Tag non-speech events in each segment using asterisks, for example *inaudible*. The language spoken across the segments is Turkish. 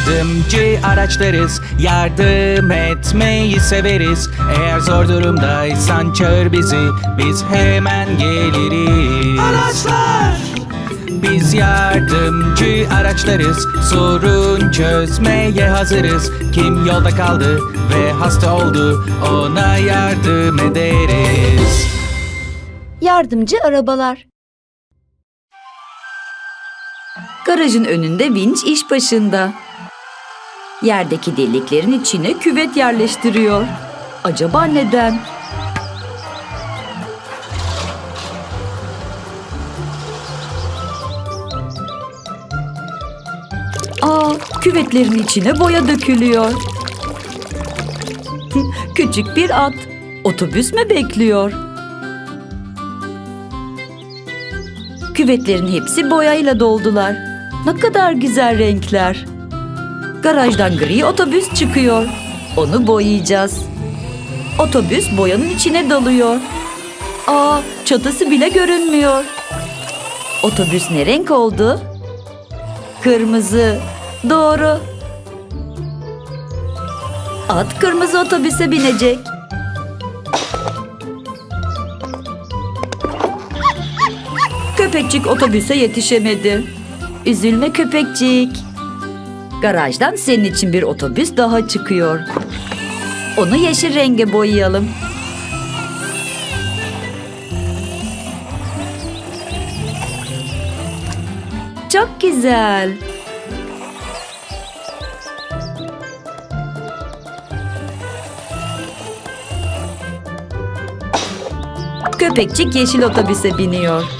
yardımcı araçlarız Yardım etmeyi severiz. Eğer zor durumdaysan çağır bizi Biz hemen geliriz. Araçlar! Biz yardımcı araçlarız Sorun çözmeye hazırız. Kim yolda kaldı ve hasta oldu Ona yardım ederiz. Yardımcı arabalar. Garajın önünde vinç iş başında. Yerdeki deliklerin içine küvet yerleştiriyor. Acaba neden? Aa, küvetlerin içine boya dökülüyor. *laughs* Küçük bir at. Otobüs mü bekliyor? Küvetlerin hepsi boyayla doldular. Ne kadar güzel renkler. Garajdan gri otobüs çıkıyor. Onu boyayacağız. Otobüs boyanın içine dalıyor. Aa, çatısı bile görünmüyor. Otobüs ne renk oldu? Kırmızı. Doğru. At kırmızı otobüse binecek. Köpekçik otobüse yetişemedi. Üzülme köpekçik. Garajdan senin için bir otobüs daha çıkıyor. Onu yeşil renge boyayalım. Çok güzel. Köpekçik yeşil otobüse biniyor.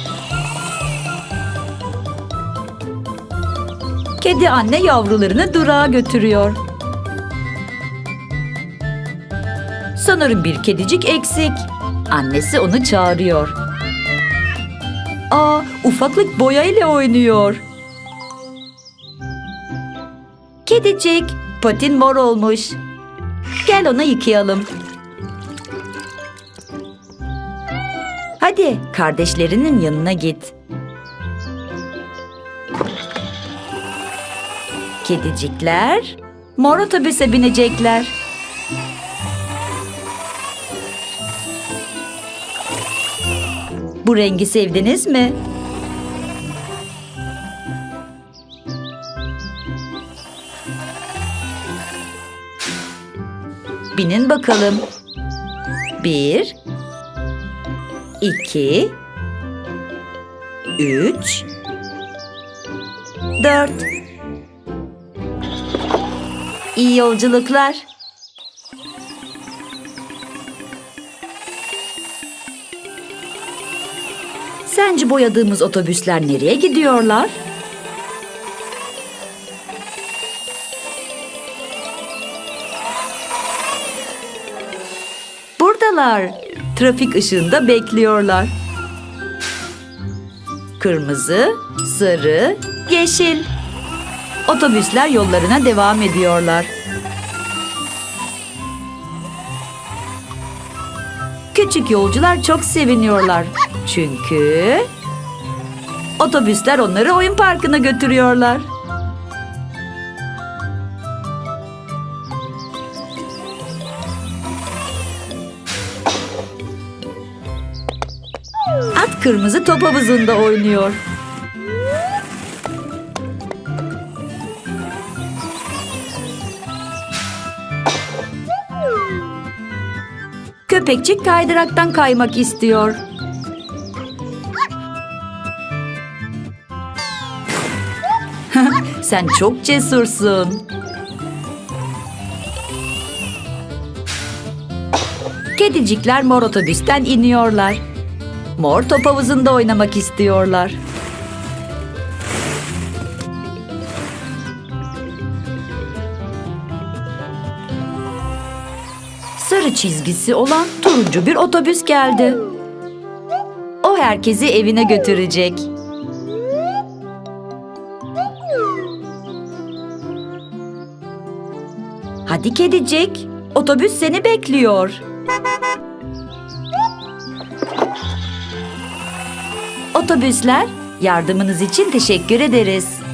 Kedi anne yavrularını durağa götürüyor. Sanırım bir kedicik eksik. Annesi onu çağırıyor. Aa, ufaklık boya ile oynuyor. Kedicik, patin mor olmuş. Gel onu yıkayalım. Hadi kardeşlerinin yanına git. Kedicikler mor otobüse binecekler. Bu rengi sevdiniz mi? Binin bakalım. Bir, iki, üç, dört. İyi yolculuklar. Sence boyadığımız otobüsler nereye gidiyorlar? Buradalar. Trafik ışığında bekliyorlar. Kırmızı, sarı, yeşil. Otobüsler yollarına devam ediyorlar. Küçük yolcular çok seviniyorlar. Çünkü otobüsler onları oyun parkına götürüyorlar. At kırmızı top havuzunda oynuyor. Köpekçik kaydıraktan kaymak istiyor. *laughs* Sen çok cesursun. Kedicikler mor otobüsten iniyorlar. Mor top havuzunda oynamak istiyorlar. Sarı çizgisi olan turuncu bir otobüs geldi. O herkesi evine götürecek. Hadi kedicik, otobüs seni bekliyor. Otobüsler, yardımınız için teşekkür ederiz.